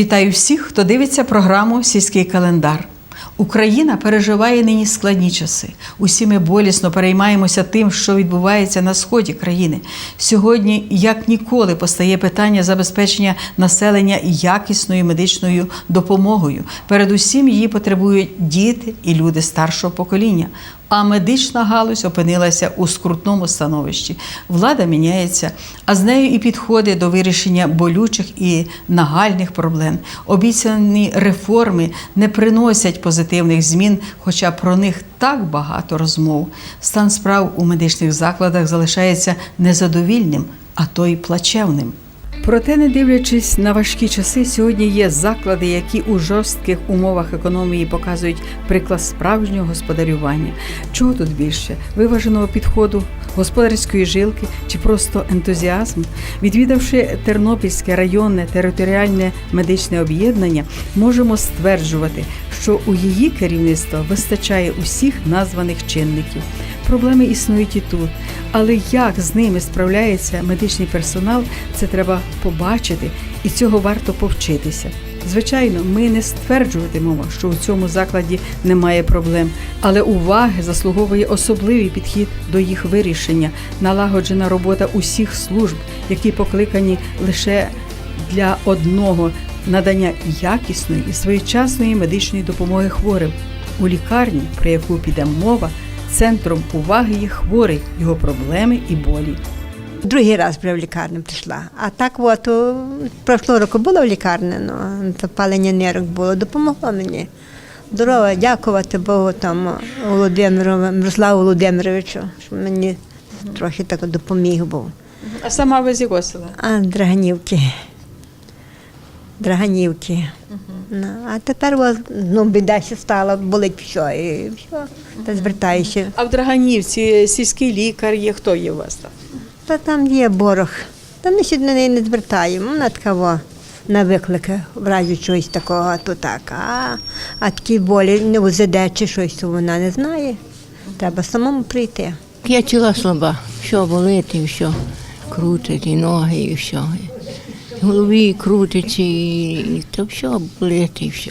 Вітаю всіх, хто дивиться програму Сільський календар. Україна переживає нині складні часи. Усі ми болісно переймаємося тим, що відбувається на сході країни. Сьогодні, як ніколи, постає питання забезпечення населення якісною медичною допомогою. Передусім її потребують діти і люди старшого покоління. А медична галузь опинилася у скрутному становищі. Влада міняється, а з нею і підходи до вирішення болючих і нагальних проблем. Обіцяні реформи не приносять позитивних змін, хоча про них так багато розмов. Стан справ у медичних закладах залишається незадовільним, а то й плачевним. Проте, не дивлячись на важкі часи, сьогодні є заклади, які у жорстких умовах економії показують приклад справжнього господарювання. Чого тут більше? Виваженого підходу, господарської жилки чи просто ентузіазм? Відвідавши Тернопільське районне територіальне медичне об'єднання, можемо стверджувати, що у її керівництва вистачає усіх названих чинників. Проблеми існують і тут. Але як з ними справляється медичний персонал, це треба побачити, і цього варто повчитися. Звичайно, ми не стверджуватимемо, що у цьому закладі немає проблем, але уваги заслуговує особливий підхід до їх вирішення, налагоджена робота усіх служб, які покликані лише для одного надання якісної і своєчасної медичної допомоги хворим. У лікарні, про яку піде мова, центром уваги є хворий, його проблеми і болі. Другий раз вже в лікарню прийшла. А так от прошлого року була в лікарні, ну, запалення нирок було, допомогло мені. Здорово, дякувати Богу тому Володимиру, Мирославу Володимировичу, що мені трохи так допоміг був. А сама ви з якого села? А Драганівки. Драганівки. Ну, а тепер от, ну, біда ще стала, болить все, і все. Та звертаюся. А в Драганівці сільський лікар є. Хто є у вас там? Та там є борог. Та ми ще на неї не звертаємо. Вона такого на виклики в разі чогось такого, то так. А, а такі болі не УЗД чи щось, то вона не знає. Треба самому прийти. Я тіла слаба, що болить, і все крутить, і ноги, і все. В голові крутиться, і, і то все болить, і все.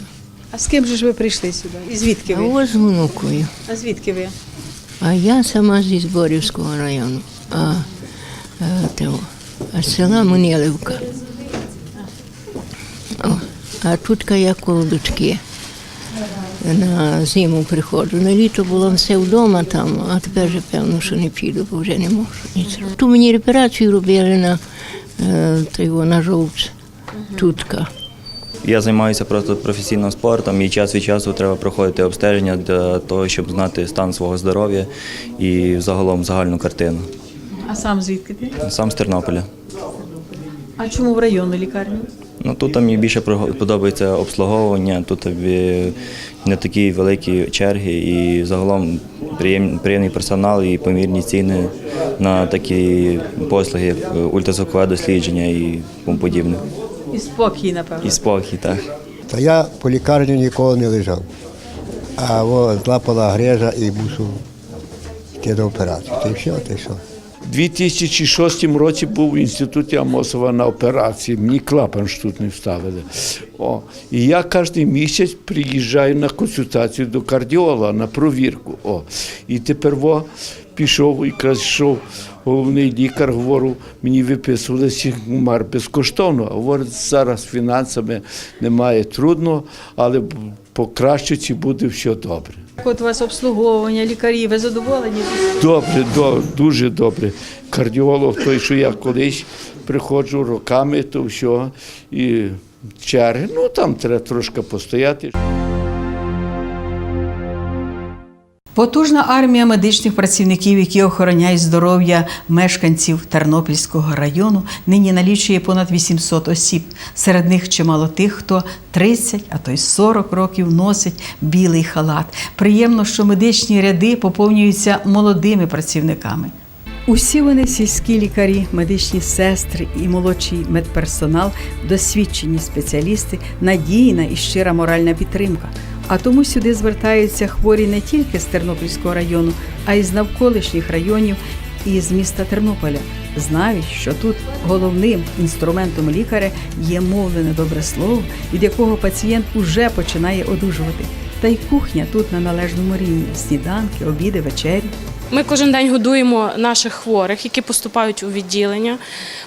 А з ким же ж ви прийшли сюди? І звідки А ви? ось з внукою. А звідки ви? А я сама зі Зборівського району, а, а, того, а з села Манілівка. О, а тут я коло дочки. На зиму приходжу. На літо було все вдома там, а тепер вже певно, що не піду, бо вже не можу. Ту мені реперацію робили на, е, та його, на жовч, тутка. Я займаюся просто професійним спортом і час від часу треба проходити обстеження для того, щоб знати стан свого здоров'я і загалом загальну картину. А сам звідки ти? Сам з Тернополя. А чому в районну лікарню? Ну тут мені більше подобається обслуговування, тут е, не такі великі черги і загалом приємний персонал і помірні ціни на такі послуги, як е, ультразвукове дослідження і тому подібне. І спокій, напевно. І спокій, так. Та я по лікарні ніколи не лежав. А злапала грижа і мусив йти до операції. Та й все, та й все. У 2006 році був в інституті Амосова на операції. Мені клапан штутний вставили. О, і я кожен місяць приїжджаю на консультацію до кардіолога на провірку. О, і тепер во, пішов і йшов головний лікар, говорив, мені виписували сігмар безкоштовно. А говорить, зараз фінансами немає трудно, але покращиться і буде все добре. От у вас обслуговування, лікарі, ви задоволені? Добре, до, дуже добре. Кардіолог, той, що я колись приходжу роками, то все, і черги. Ну там треба трошки постояти. Потужна армія медичних працівників, які охороняють здоров'я мешканців Тернопільського району, нині налічує понад 800 осіб. Серед них чимало тих, хто 30, а то й 40 років носить білий халат. Приємно, що медичні ряди поповнюються молодими працівниками. Усі вони сільські лікарі, медичні сестри і молодший медперсонал, досвідчені спеціалісти, надійна і щира моральна підтримка. А тому сюди звертаються хворі не тільки з Тернопільського району, а й з навколишніх районів і з міста Тернополя. знають, що тут головним інструментом лікаря є мовлене добре слово, від якого пацієнт уже починає одужувати. Та й кухня тут на належному рівні: сніданки, обіди, вечері. Ми кожен день годуємо наших хворих, які поступають у відділення.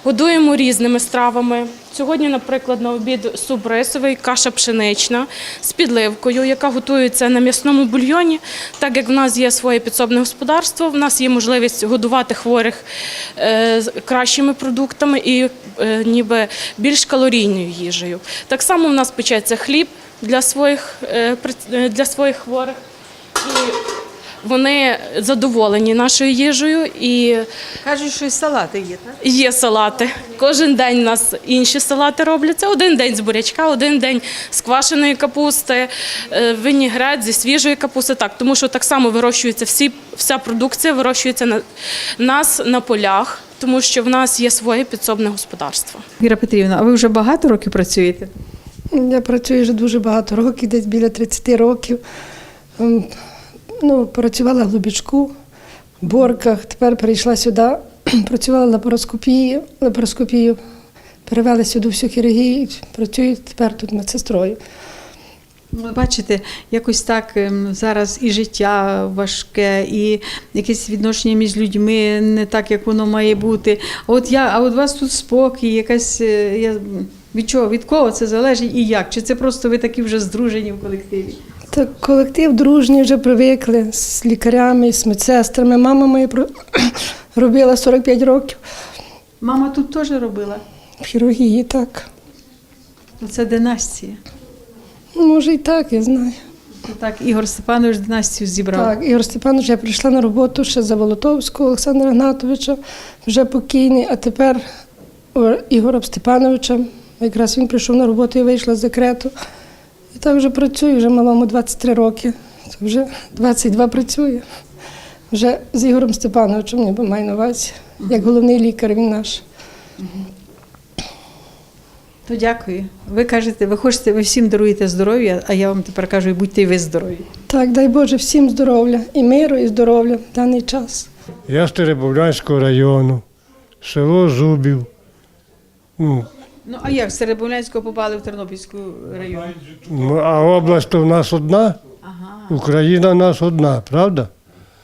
Годуємо різними стравами. Сьогодні, наприклад, на обід суп рисовий, каша пшенична з підливкою, яка готується на м'ясному бульйоні. Так як в нас є своє підсобне господарство, в нас є можливість годувати хворих е, кращими продуктами і е, ніби більш калорійною їжею. Так само в нас печеться хліб для своїх, е, е, для своїх хворих. І вони задоволені нашою їжею і Кажуть, що і салати є, так? є салати. Кожен день у нас інші салати робляться. Один день з бурячка, один день з квашеної капусти, е, винігрет зі свіжої капусти. Так, тому що так само вирощується всі, вся продукція вирощується на нас на полях, тому що в нас є своє підсобне господарство. Віра Петрівна, а ви вже багато років працюєте? Я працюю вже дуже багато років, десь біля 30 років. Ем, Ну, працювала в Глубічку, в Борках, тепер перейшла сюди, працювала лапароскопію, лапароскопію, перевели сюди всю хірургію, працюю тепер тут медсестрою. Ну, бачите, якось так ем, зараз і життя важке, і якесь відношення між людьми не так, як воно має бути. А от я, а от у вас тут спокій, якась е, я від чого, від кого це залежить і як? Чи це просто ви такі вже здружені в колективі? Так, колектив дружній вже привикли з лікарями, з медсестрами. Мама моя робила 45 років Мама тут теж робила. в хірургії, так. Це династія. Ну, Може і так, я знаю. Так, Ігор Степанович династію зібрав. Так, Ігор Степанович, я прийшла на роботу ще за Волотовського Олександра Гнатовича, вже покійний, а тепер о, Ігорем Степановичем. Якраз він прийшов на роботу і вийшла з декрету. І так вже працюю, вже малому 23 роки. Це вже 22 працює. Вже з Ігорем Степановичем, ніби маю на увазі, як головний лікар він наш. То дякую. Ви кажете, ви хочете, ви всім даруєте здоров'я, а я вам тепер кажу, і будьте і ви здорові. Так, дай Боже всім здоров'я, і миру, і здоров'я в даний час. Я з Теребовлянського району, село Зубів. Ну, Ну а як з Серебрянського попали в Тернопільську район? м- а область то в нас одна, Ага, Україна в нас одна, правда?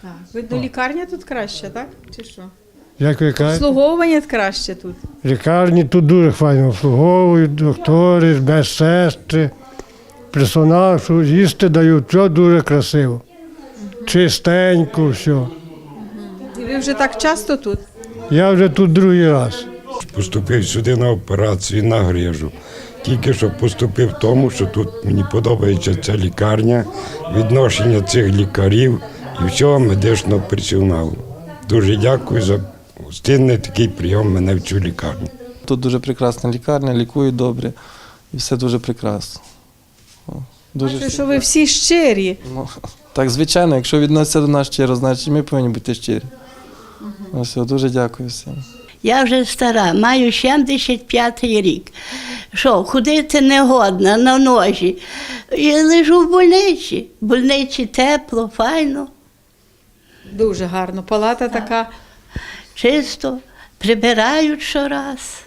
так. Видно, лікарня тут краще, так? Чи що? Як ви кажете, Обслуговування краще тут. лікарні тут дуже файно обслуговують, доктори, медсестри, персонал, що їсти дають, все дуже красиво. Чистенько, все. І ви вже так часто тут? Я вже тут другий раз. Поступив сюди на операцію на грижу. Тільки що поступив в тому, що тут мені подобається ця лікарня, відношення цих лікарів і всього медичного персоналу. Дуже дякую за гостинний такий прийом мене в цю лікарню. Тут дуже прекрасна лікарня, лікують добре і все дуже прекрасно. Дуже Бачу, що ви всі щирі. ну, так, звичайно, якщо відносяться до нас щиро, значить ми повинні бути щирі. Ось, все, дуже дякую всім. Я вже стара, маю 75 рік. Що, ходити не годна на ножі. Я лежу в больниці. В больниці тепло, файно, Дуже гарно. Палата така. чисто, прибирають щораз.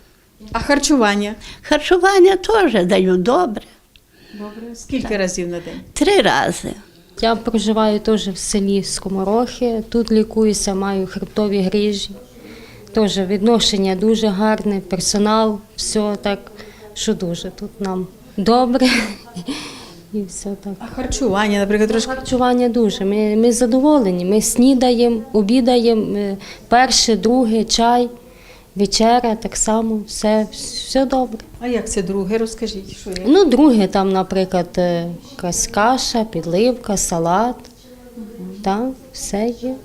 А харчування? Харчування теж дають добре. Добре. Скільки разів на день? Три рази. Я проживаю теж в селі Скоморохи. Тут лікуюся, маю хребтові грижі. Теж відношення дуже гарне, персонал, все так, що дуже тут нам добре. І все так. А харчування, наприклад, трошки. Харчування дуже. Ми, ми задоволені. Ми снідаємо, обідаємо, е, перше, друге, чай, вечеря, так само, все, все добре. А як це друге? Розкажіть, що є? Ну, друге, там, наприклад, е, якась каша, підливка, салат. Так, все є.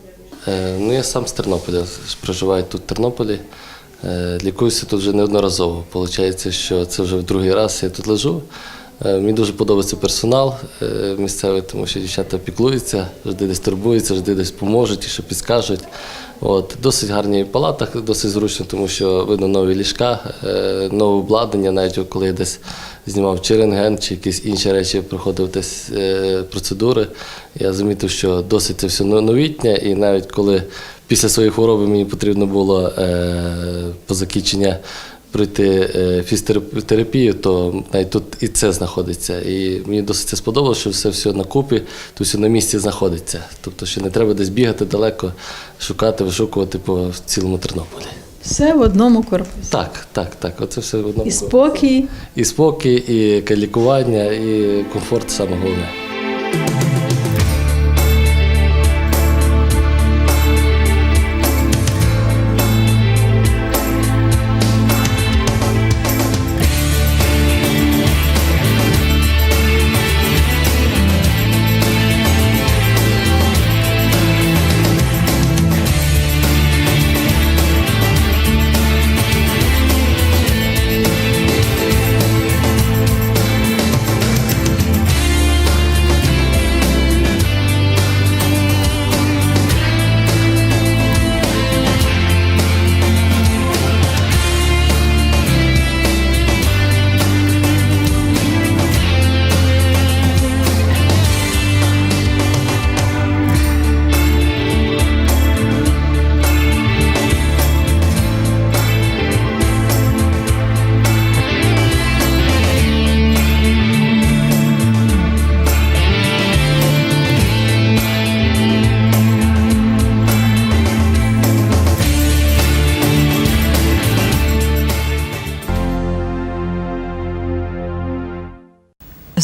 Е, Ну, я сам з Тернополя, проживаю тут в Тернополі. Е, Лікуюся тут вже неодноразово. Получається, що це вже в другий раз я тут лежу. Е, Мені дуже подобається персонал місцевий, тому що дівчата піклуються, завжди десь турбуються, завжди десь поможуть і що підскажуть. От, досить гарні палата, досить зручно, тому що видно нові ліжка, нове обладнання, навіть коли я десь знімав чи рентген, чи якісь інші речі, проходив десь е, процедури. Я замітив, що досить це все новітнє, і навіть коли після своєї хвороби мені потрібно було е, по закінчення пройти е, фізіотерапію, то навіть тут і це знаходиться. І мені досить це сподобалося, що все все на купі, тут все на місці знаходиться. Тобто, що не треба десь бігати далеко, шукати, вишукувати по цілому Тернополі. Все в одному корпусі. Так, так, так. Оце все в одному. І спокій. І спокій, і лікування, і комфорт саме головне.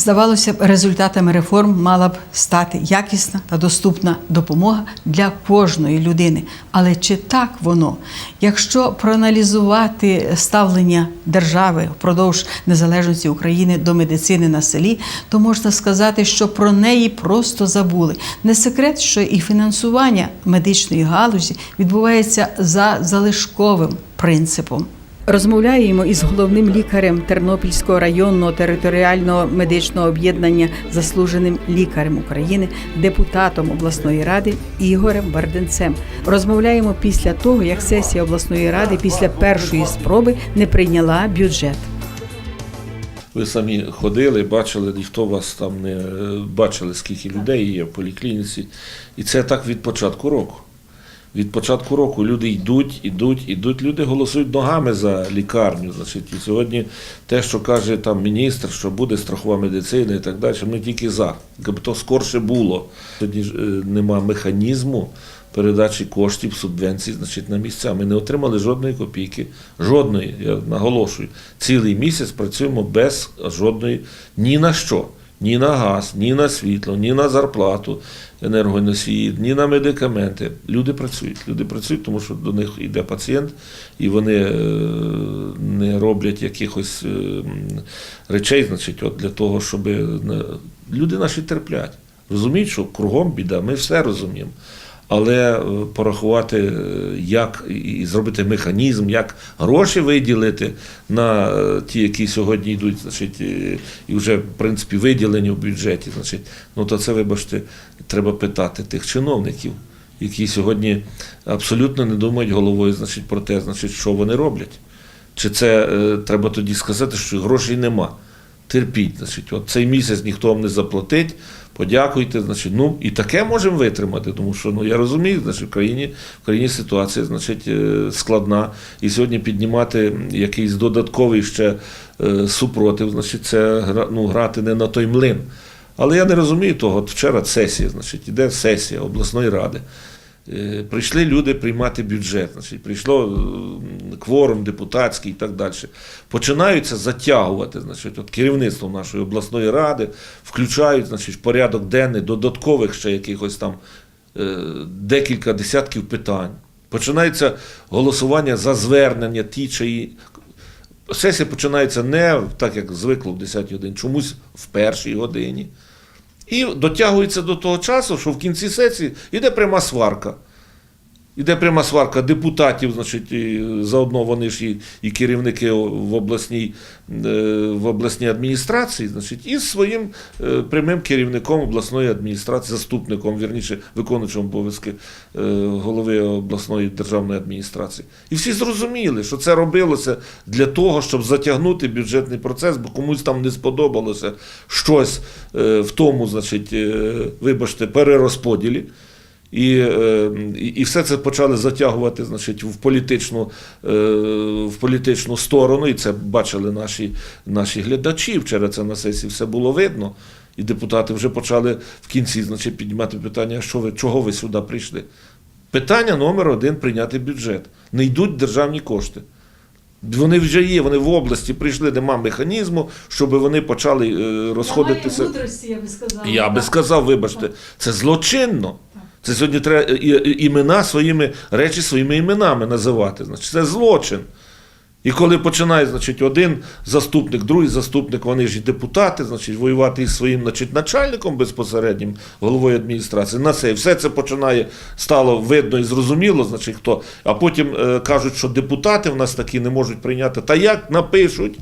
Здавалося б, результатами реформ мала б стати якісна та доступна допомога для кожної людини. Але чи так воно? Якщо проаналізувати ставлення держави впродовж незалежності України до медицини на селі, то можна сказати, що про неї просто забули. Не секрет, що і фінансування медичної галузі відбувається за залишковим принципом. Розмовляємо із головним лікарем Тернопільського районного територіального медичного об'єднання, заслуженим лікарем України, депутатом обласної ради Ігорем Барденцем. Розмовляємо після того, як сесія обласної ради після першої спроби не прийняла бюджет. Ви самі ходили, бачили, ніхто вас там не е, бачили, скільки людей є в поліклініці. І це так від початку року. Від початку року люди йдуть, йдуть, йдуть. Люди голосують ногами за лікарню. Значить, і сьогодні те, що каже там міністр, що буде страхова медицина і так далі, ми тільки за. Якби то скорше було. Сьогодні е, нема механізму передачі коштів, субвенцій значить, на місця. Ми не отримали жодної копійки, жодної, я наголошую. Цілий місяць працюємо без жодної ні на що. Ні на газ, ні на світло, ні на зарплату енергоносії, ні на медикаменти. Люди працюють. Люди працюють, тому що до них йде пацієнт, і вони е, не роблять якихось е, речей, значить, от для того, щоб е, люди наші терплять. Розуміють, що кругом біда, ми все розуміємо. Але е, порахувати, е, як і- зробити механізм, як гроші виділити на е, ті, які сьогодні йдуть, значить, і вже в принципі виділені в бюджеті, значить, ну то це, вибачте, треба питати тих чиновників, які сьогодні абсолютно не думають головою, значить, про те, значить, що вони роблять. Чи це треба тоді сказати, що грошей нема? Терпіть, значить, от цей місяць ніхто вам не заплатить, подякуйте, значить, ну і таке можемо витримати, тому що ну я розумію, значить, в країні, в країні ситуація значить, е, складна. І сьогодні піднімати якийсь додатковий ще е, супротив, значить, це ну, грати не на той млин. Але я не розумію того. От вчора сесія, значить, іде сесія обласної ради. Е, Прийшли люди приймати бюджет, значить, прийшло е, кворум депутатський і так далі. Починаються затягувати значить, от керівництво нашої обласної ради, включають значить, в порядок денний додаткових ще якихось там е, декілька десятків питань. Починається голосування за звернення ті чи. Сесія починається не так, як звикло в 10 годині, чомусь в першій годині. І дотягується до того часу, що в кінці сесії йде пряма сварка. Іде пряма сварка депутатів, значить, і заодно вони ж і, і керівники в обласній, е, в обласній адміністрації, значить, і з своїм е, прямим керівником обласної адміністрації, заступником, вірніше, виконуючим обов'язки е, голови обласної державної адміністрації. І всі зрозуміли, що це робилося для того, щоб затягнути бюджетний процес, бо комусь там не сподобалося щось в тому, значить, вибачте, перерозподілі. І, е, і, і все це почали затягувати значить, в, політичну, е, в політичну сторону, і це бачили наші, наші глядачі. Вчора це на сесії все було видно. І депутати вже почали в кінці значить, піднімати питання, що ви, чого ви сюди прийшли. Питання номер один прийняти бюджет. Не йдуть державні кошти. Вони вже є, вони в області прийшли, нема механізму, щоб вони почали е, розходитися. мудрості, я би сказала. Я би сказав, вибачте, це злочинно. Це сьогодні треба і- і- імена своїми речі своїми іменами називати. Значить, це злочин. І коли починає, значить, один заступник, другий заступник, вони ж і депутати, значить, воювати із своїм значить, начальником безпосереднім, головою адміністрації, на це. І все це починає, стало видно і зрозуміло, значить, хто. А потім е, кажуть, що депутати в нас такі не можуть прийняти. Та як напишуть?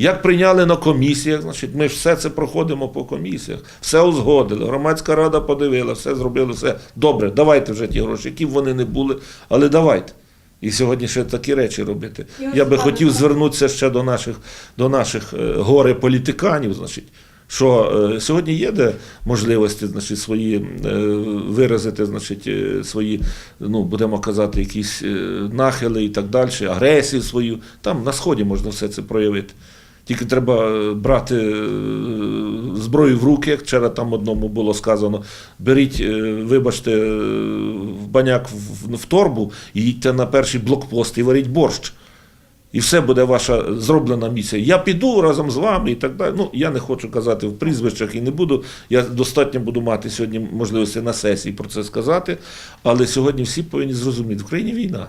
Як прийняли на комісіях, значить, ми все це проходимо по комісіях, все узгодили, громадська рада подивила, все зробили, все добре, давайте вже ті гроші, які б вони не були, але давайте. І сьогодні ще такі речі робити. Я би хотів звернутися ще до наших, до наших е, горе-політиканів, значить, що е, сьогодні є де можливості значить, свої е, виразити, значить, е, свої, ну, будемо казати, якісь е, нахили і так далі, агресію свою. Там на сході можна все це проявити. Тільки треба е, брати е, зброю в руки, як вчора там одному було сказано. Беріть, е, вибачте, в баняк в торбу і їдьте на перший блокпост і варіть борщ. І все буде ваша зроблена місія. Я піду разом з вами і так далі. Ну, я не хочу казати в прізвищах і не буду. Я достатньо буду мати сьогодні можливості на сесії про це сказати. Але сьогодні всі повинні зрозуміти, в країні війна.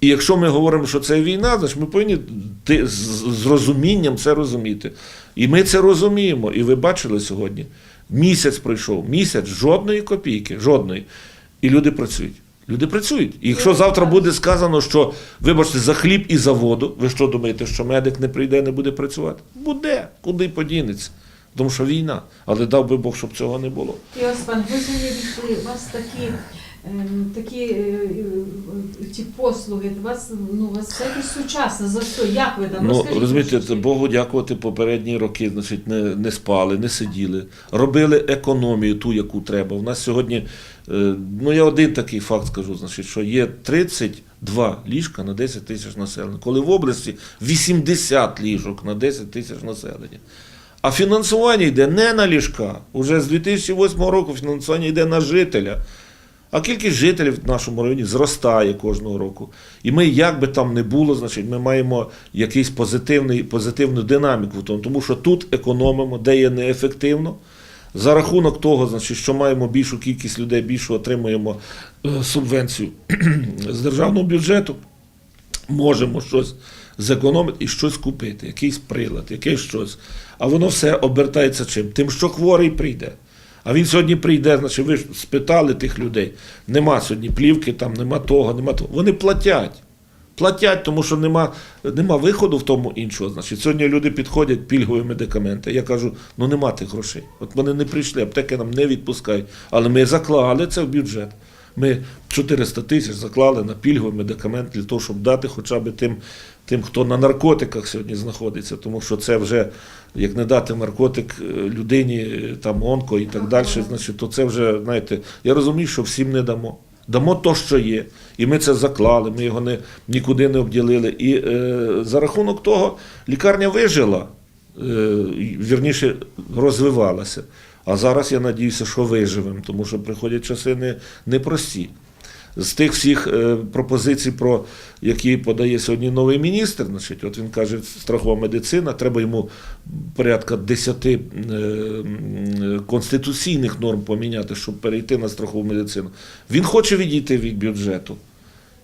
І якщо ми говоримо, що це війна, значить ми повинні ти- з розумінням це розуміти. І ми це розуміємо. І ви бачили сьогодні. Місяць пройшов, місяць жодної копійки, жодної. І люди працюють. Люди працюють. І якщо завтра буде сказано, що, вибачте, за хліб і за воду, ви що думаєте, що медик не прийде, не буде працювати? Буде, куди подінеться. Тому що війна. Але дав би Бог, щоб цього не було. Іоспан, ви заявили, у вас такі, такі е, е, ті послуги, у вас, ну, у вас все якесь сучасне, за що? Як ви там? Ну, Розкажіть розумієте, це Богу дякувати попередні роки, значить, не, не спали, не сиділи, робили економію ту, яку треба. У нас сьогодні, е, ну я один такий факт скажу, значить, що є 32 ліжка на 10 тисяч населення, коли в області 80 ліжок на 10 тисяч населення. А фінансування йде не на ліжка. Уже з 2008 року фінансування йде на жителя. А кількість жителів в нашому районі зростає кожного року. І ми, як би там не було, значить, ми маємо якийсь позитивний, позитивну динаміку тому, що тут економимо, де є неефективно. За рахунок того, значить, що маємо більшу кількість людей, більше отримуємо е, субвенцію з державного бюджету, можемо щось зекономити і щось купити, якийсь прилад, якесь щось. А воно все обертається чим? Тим, що хворий прийде. А він сьогодні прийде, значить, ви ж спитали тих людей. Нема сьогодні плівки, там нема того, нема того. Вони платять. Платять, тому що нема, нема виходу в тому іншого. Значить, сьогодні люди підходять пільгові медикаменти. Я кажу, ну нема тих грошей. От вони не прийшли, аптеки нам не відпускають. Але ми заклали це в бюджет. Ми 400 тисяч заклали на пільговий медикамент для того, щоб дати хоча б тим, тим, хто на наркотиках сьогодні знаходиться, тому що це вже як не дати наркотик е, людині, е, там онко і так далі, значить, то це вже, знаєте, я розумію, що всім не дамо. Дамо то, що є. І ми це заклали, ми його не, нікуди не обділили. І е, за рахунок того лікарня вижила, е, вірніше, розвивалася. А зараз я надіюся, що виживемо, тому що приходять часи не, непрості. З тих всіх е, пропозицій, про які подає сьогодні новий міністр, значить, от він каже, страхова медицина, треба йому порядка 10 е, конституційних норм поміняти, щоб перейти на страхову медицину. Він хоче відійти від бюджету.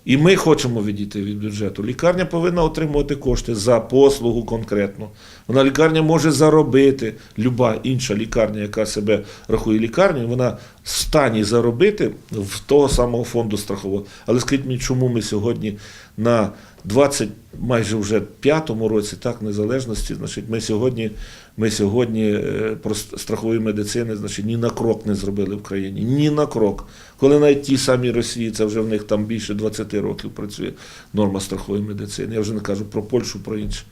І ми хочемо відійти від бюджету. Лікарня повинна отримувати кошти за послугу конкретно. Вона лікарня може заробити, люба інша лікарня, яка себе рахує лікарнею, вона в стані заробити в того самого фонду страхового. Але скажіть мені, чому ми сьогодні на 20, майже вже п'ятому році так, незалежності, значить, ми сьогодні, ми сьогодні е, про ст- страхової медицини значить, ні на крок не зробили в країні. Ні на крок. Коли навіть ті самі Росії, це вже в них там більше 20 років працює норма страхової медицини. Я вже не кажу про Польщу, про інше.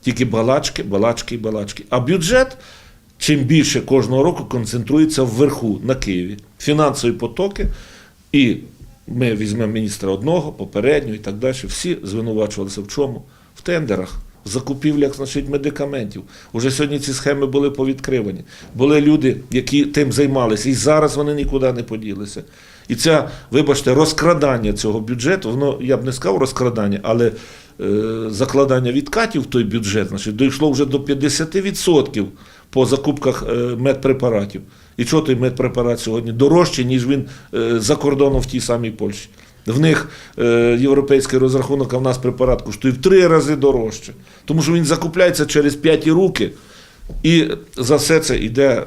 Тільки балачки, балачки і балачки. А бюджет чим більше кожного року концентрується вверху на Києві. Фінансові потоки, і ми візьмемо міністра одного, попереднього і так далі. Всі звинувачувалися в чому? В тендерах. В закупівлях значить, медикаментів. Уже сьогодні ці схеми були повідкривані. Були люди, які тим займалися, і зараз вони нікуди не поділися. І це, вибачте, розкрадання цього бюджету, воно я б не сказав розкрадання, але е, закладання відкатів в той бюджет, значить, дійшло вже до 50% по закупках е, медпрепаратів. І чого той медпрепарат сьогодні дорожчий, ніж він е, за кордоном в тій самій Польщі. В них е, європейський розрахунок, а в нас препарат коштує в три рази дорожче. Тому що він закупляється через п'яті руки, і за все це йде,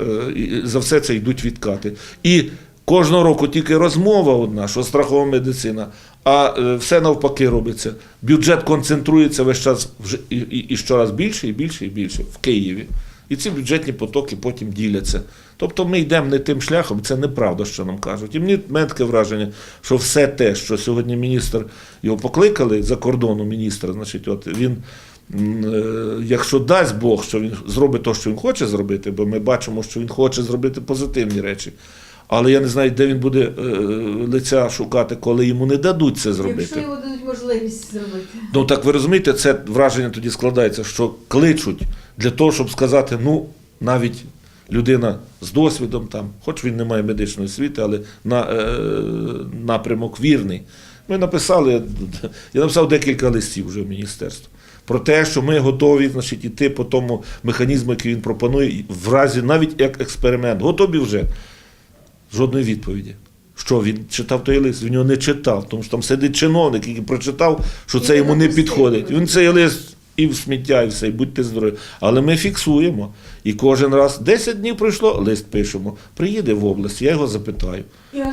за все це йдуть відкати. І кожного року тільки розмова одна, що страхова медицина, а все навпаки робиться. Бюджет концентрується весь час і, і, і щораз більше, і більше, і більше в Києві. І ці бюджетні потоки потім діляться. Тобто ми йдемо не тим шляхом, це неправда, що нам кажуть. І мені таке враження, що все те, що сьогодні міністр його покликали за кордону міністра, значить, от він, е, якщо дасть Бог, що він зробить те, що він хоче зробити, бо ми бачимо, що він хоче зробити позитивні речі. Але я не знаю, де він буде е, лиця шукати, коли йому не дадуть це зробити. його дадуть можливість зробити. Ну так ви розумієте, це враження тоді складається, що кличуть для того, щоб сказати, ну навіть людина з досвідом, там, хоч він не має медичної освіти, але на, е, напрямок вірний. Ми написали, я написав декілька листів вже в міністерство. Про те, що ми готові значить, іти по тому механізму, який він пропонує, в разі навіть як експеримент. Готові вже. Жодної відповіді. Що він читав той лист? Він його не читав, тому що там сидить чиновник, який прочитав, що це йому не підходить. Він цей лист і в сміття, і все, і будьте здорові. Але ми фіксуємо. І кожен раз 10 днів пройшло, лист пишемо. Приїде в область, я його запитаю.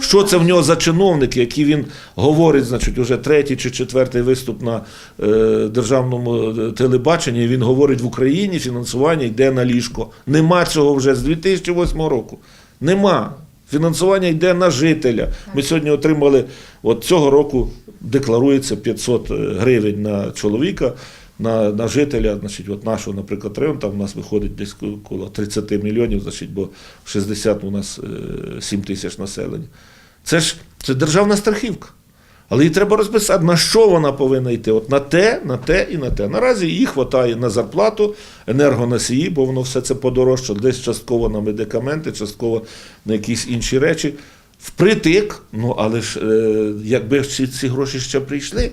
Що це в нього за чиновники, які він говорить, значить, уже третій чи четвертий виступ на е, державному е, телебаченні. Він говорить в Україні фінансування йде на ліжко. Нема цього вже з 2008 року. Нема. Фінансування йде на жителя. Ми сьогодні отримали, от цього року декларується 500 гривень на чоловіка, на, на жителя, значить, от нашого, наприклад, району, там у нас виходить десь коло 30 мільйонів, значить, бо 60 у нас е, 7 тисяч населення. Це ж це державна страхівка. Але її треба розписати, на що вона повинна йти. От на те, на те і на те. Наразі її вистачає на зарплату, енергоносії, бо воно все це подорожчало, десь частково на медикаменти, частково на якісь інші речі. Впритик, ну але ж е, якби ці, ці гроші ще прийшли,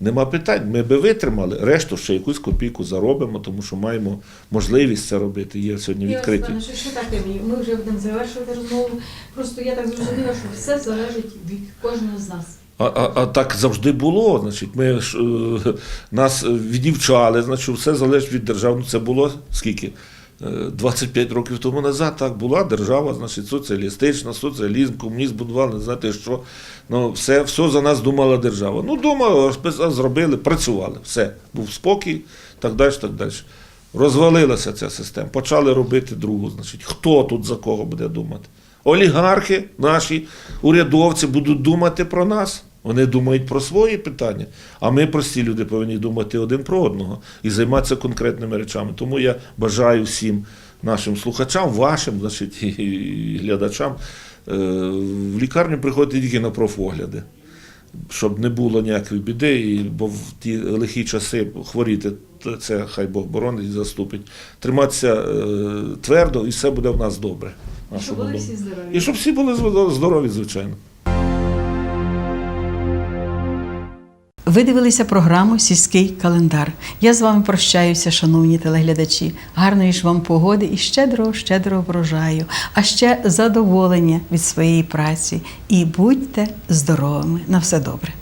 нема питань. Ми би витримали, решту ще якусь копійку заробимо, тому що маємо можливість це робити. Є сьогодні відкриті. Ігор Степанович, що так, ми вже будемо завершувати розмову. Просто я так зрозуміла, що все залежить від кожного з нас. А, а, а так завжди було. Значить, ми ж, е, нас відівчали, значить, все залежить від держави. Ну, Це було скільки? Е, 25 років тому назад так була держава, значить, соціалістична, соціалізм, комунізм будували, не знаєте що. Ну, все, все за нас думала держава. Ну, думала, зробили, працювали. Все, був спокій, так далі, так далі. Розвалилася ця система. Почали робити другу. Значить, хто тут за кого буде думати? Олігархи, наші урядовці будуть думати про нас. Вони думають про свої питання, а ми, прості люди, повинні думати один про одного і займатися конкретними речами. Тому я бажаю всім нашим слухачам, вашим, значить, і глядачам е, в лікарню приходити тільки на профогляди, щоб не було ніякої біди, і, бо в ті лихі часи хворіти, це хай Бог боронить і заступить. Триматися е, твердо, і все буде в нас добре. І щоб були всі здорові. І щоб всі були здорові, звичайно. Ви дивилися програму Сільський календар. Я з вами прощаюся, шановні телеглядачі. Гарної ж вам погоди і щедрого, щедрого врожаю, а ще задоволення від своєї праці. І будьте здоровими. На все добре.